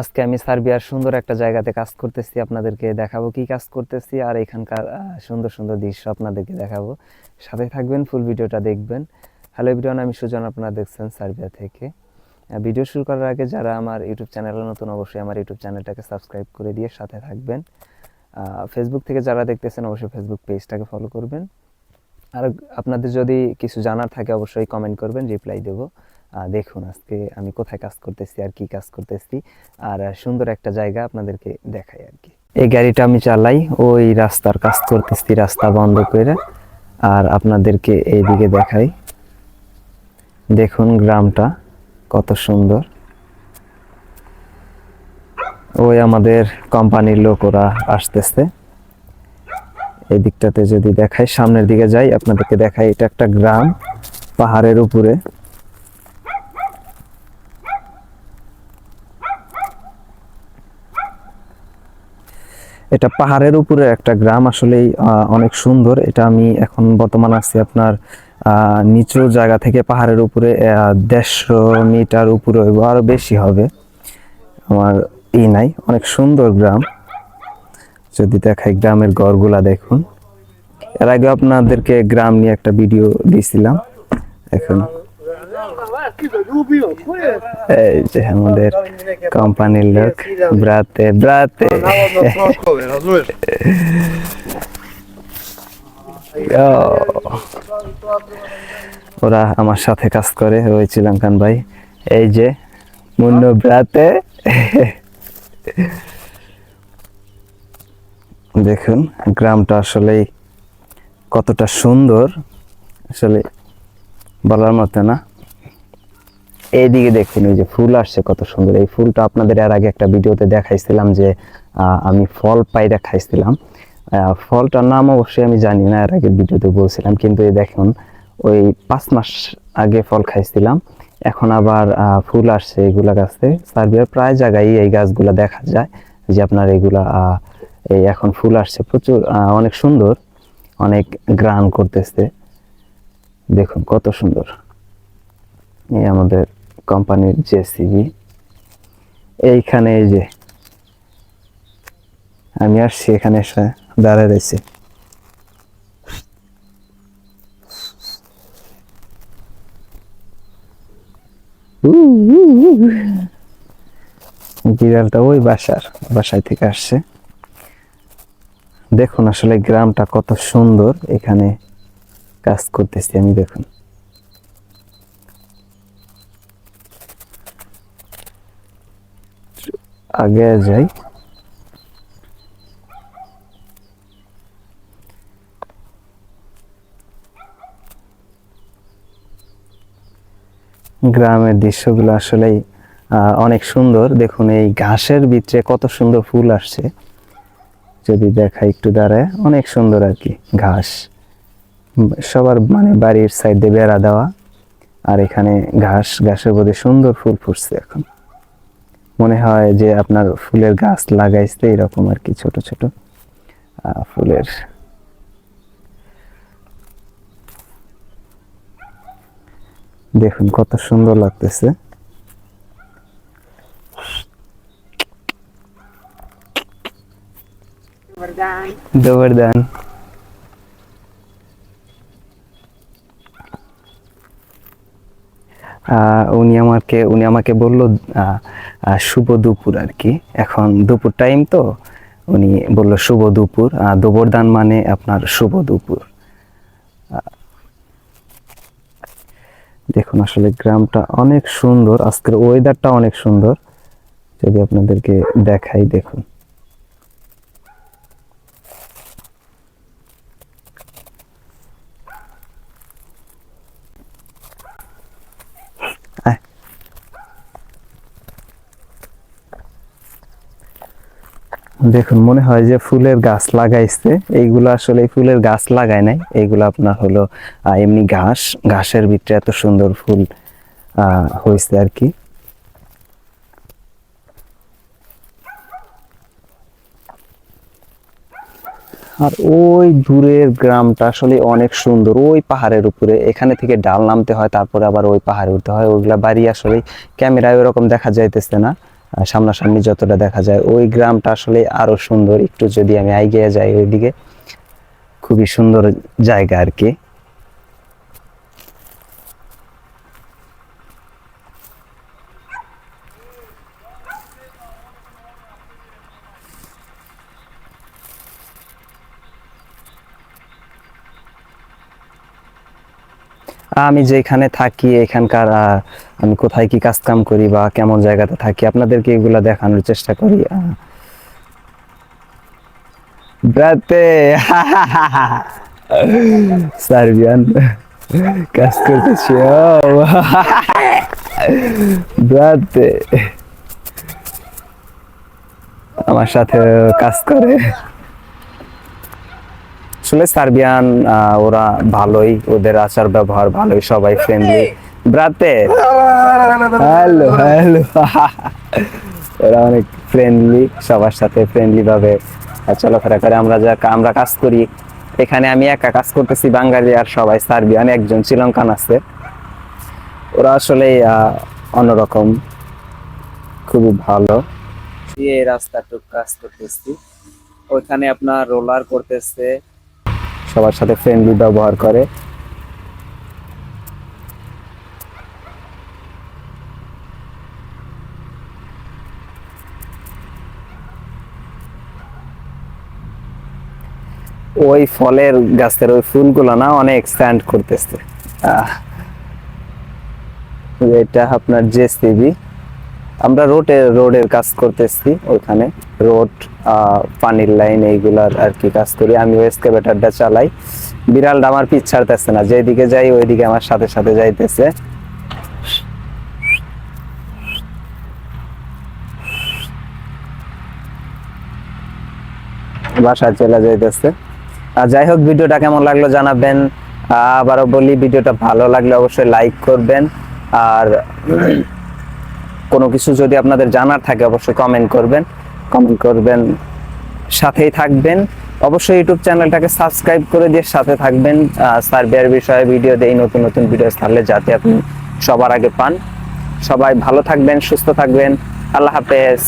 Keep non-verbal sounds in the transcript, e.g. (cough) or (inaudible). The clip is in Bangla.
আজকে আমি সার্বিয়ার সুন্দর একটা জায়গাতে কাজ করতেছি, আপনাদেরকে দেখাবো কি কাজ করতেছি আর এখানকার সুন্দর সুন্দর দৃশ্য আপনাদেরকে দেখাবো। সাথে থাকবেন, ফুল ভিডিওটা দেখবেন। হ্যালো এভরিওয়ান আমি সুজন, আপনারা দেখছেন সার্বিয়া থেকে। ভিডিও শুরু করার আগে যারা আমার ইউটিউব চ্যানেলে নতুন, অবশ্যই আমার ইউটিউব চ্যানেলটাকে সাবস্ক্রাইব করে দিয়ে সাথে থাকবেন। ফেসবুক থেকে যারা দেখতেছেন, অবশ্যই ফেসবুক পেজটাকে ফলো করবেন। আর আপনাদের যদি কিছু জানার থাকে, অবশ্যই কমেন্ট করবেন রিপ্লাই দেব। দেখুন আজকে আমি কোথায় কাজ করতেছি আর কি কাজ করতেছি। আর সুন্দর একটা জায়গা আপনাদেরকে দেখাই আর কি। এই গাড়িটা আমি চালাই, ওই রাস্তার কাজ করতেছি, রাস্তা বন্ধ করে। আর আপনাদেরকে এইদিকে দেখাই। দেখুন গ্রামটা কত সুন্দর। ওই আমাদের কোম্পানির লোক ওরা আসতেছে। এই দিকটাতে যদি দেখাই, সামনের দিকে যাই, আপনাদেরকে দেখাই, এটা একটা গ্রাম, পাহাড়ের উপরে। এটা পাহাড়ের উপরে একটা গ্রাম, আসলেই অনেক সুন্দর। এটা আমি এখন বর্তমান আছি আপনার নিচু জায়গা থেকে পাহাড়ের উপরে দেড়শো মিটার উপরে হইব, আরও বেশি হবে। আমার ই নাই, অনেক সুন্দর গ্রাম। যদি দেখাই গ্রামের ঘরগুলা দেখুন। এর আগে আপনাদেরকে গ্রাম নিয়ে একটা ভিডিও দিয়েছিলাম এখন এই যে আমাদের কোম্পানির লোক, ব্রাতে ব্রাতে। ওরা আমার সাথে কাজ করে, ওই শ্রীলঙ্কান ভাই। এই যে মুন্নু ব্রাতে। দেখুন গ্রামটা আসলে কতটা সুন্দর। আসলে বলার মতো না। এইদিকে দেখুন এই যে ফুল আসছে কত সুন্দর। এই ফুলটা আপনাদের এর আগে একটা ভিডিওতে দেখাইছিলাম যে আমি ফল পাইরা খাইছিলাম ফলটার নাম অবশ্যই আমি জানি না এর আগে ভিডিওতে বলছিলাম। কিন্তু এই দেখুন ওই পাঁচ মাস আগে ফল খাইছিলাম। এখন আবার ফুল আসছে এগুলা গাছে। সার্বিয়ার প্রায় জায়গায় এই গাছগুলা দেখা যায়। যে আপনার এগুলা আহ, এই এখন ফুল আসছে প্রচুর অনেক সুন্দর, অনেক গ্রান করতেছে। দেখুন কত সুন্দর। এই আমাদের কোম্পানির জেসিবি। এইখানে এই যে, আমি আসছি এখানে এসে দাঁড়ায় রয়েছি। বিড়ালটা ওই বাসার, বাসায় থেকে আসছে। দেখুন আসলে গ্রামটা কত সুন্দর এখানে কাজ করতেছি আমি, দেখুন। আগে যাই। গ্রামের দৃশ্যগুলো আসলেই অনেক সুন্দর। দেখুন এই ঘাসের ভিতরে কত সুন্দর ফুল আসছে। যদি দেখা একটু দাঁড়ায়, অনেক সুন্দর আর কি, ঘাস। সবার মানে বাড়ির সাইডে বেড়া দেওয়া, আর এখানে ঘাস, ঘাসের মধ্যে সুন্দর ফুল ফুটছে এখন। মনে হয় যে আপনার ফুলের গাছ লাগাইছে, এরকম আর কি ছোট ছোট ফুলের। দেখুন কত সুন্দর লাগতেছে। Dobar dan. Dobar dan. উনি আমাকে উনি আমাকে বলল শুভ দুপুর আর কি। এখন দুপুর টাইম তো, উনি বলল শুভ দুপুর। দুবরদান মানে আপনার শুভ দুপুর। দেখুন আসলে গ্রামটা অনেক সুন্দর। আজকের ওয়েদারটা অনেক সুন্দর। যদি আপনাদেরকে দেখাই, দেখুন। দেখুন, মনে হয় যে ফুলের গাছ লাগাইছে। এইগুলো আসলে ফুলের গাছ লাগায় নাই। এইগুলো আপনার হলো এমনি ঘাস। ঘাসের ভিতরে এত সুন্দর ফুল হয়েছে আর কি। আর ওই দূরের গ্রামটা আসলে অনেক সুন্দর। ওই পাহাড়ের উপরে, এখানে থেকে ডাল নামতে হয়, তারপরে আবার ওই পাহাড়ে উঠতে হয়। ওইগুলা বাড়ি আসলে ক্যামেরায় ওরকম দেখা যাইতেছে না। সামনাসামনি যতটা দেখা যায়, ওই গ্রামটা আসলে আরও সুন্দর। একটু যদি আমি আইগিয়ে যাই ওইদিকে, খুবই সুন্দর জায়গা আর কি। আমি যেখানে থাকি, এখানকার আমি কোথায় কি কাজ কাম করি বা কেমন জায়গাতে থাকি, আপনাদেরকে এগুলা দেখানোর চেষ্টা করি। ব্রাতে (laughs) সার্বিয়ান কাজ করতেছি ব্রাতে আমার সাথে কাজ করে আসলে সার্বিয়ান ওরা ভালোই, ওদের আচার ব্যবহার ভালোই, সবাই ফ্রেন্ডলি ব্রাতে, হ্যালো হ্যালো। ওরা অনেক ফ্রেন্ডলি সবার সাথে ফ্রেন্ডলি ভাবে চলাফেরা করে। আমরা যা আমরা কাজ করি। এখানে আমি একা কাজ করতেছি, বাঙালি আর সবাই সার্বিয়ান, একজন শ্রীলঙ্কান আছে। ওরা আসলে অন্যরকম, খুবই ভালো। এই রাস্তাটুক কাজ করতেছি। ওইখানে আপনার রোলার করতেছে। সবার সাথে ফ্রেন্ডলি ব্যবহার করে। ওই ফলের গাছের ওই ফুলগুলো না অনেক স্ট্যান্ড করতেছে। এটা আপনার জেসিবি আমরা রোডে রোডের কাজ করতেছি, ওইখানে রোড পানির লাইন এইগুলার আর কি কাজ করি। আমি এক্সকেভেটারটা চালাই। বিড়ালটা আমার পিছ ছাড়তেছে না, যেদিকে যাই ওইদিকে আমার সাথে সাথে যাইতেছে। বাসায় চলে যাইতেছে। আর যাই হোক, ভিডিওটা কেমন লাগল জানাবেন। আবারও বলি, ভিডিওটা ভালো লাগলে অবশ্যই লাইক করবেন। আর কোনো কিছু যদি আপনাদের জানার থাকে, অবশ্যই কমেন্ট করবেন। কমেন্ট করবেন, সাথেই থাকবেন। অবশ্যই ইউটিউব চ্যানেলটাকে সাবস্ক্রাইব করে দিয়ে সাথে থাকবেন। সার্ভেয়ার বিষয়ে ভিডিও দেই, নতুন নতুন ভিডিও ছাড়লে যাতে আপনি সবার আগে পান। সবাই ভালো থাকবেন, সুস্থ থাকবেন। আল্লাহ হাফেজ।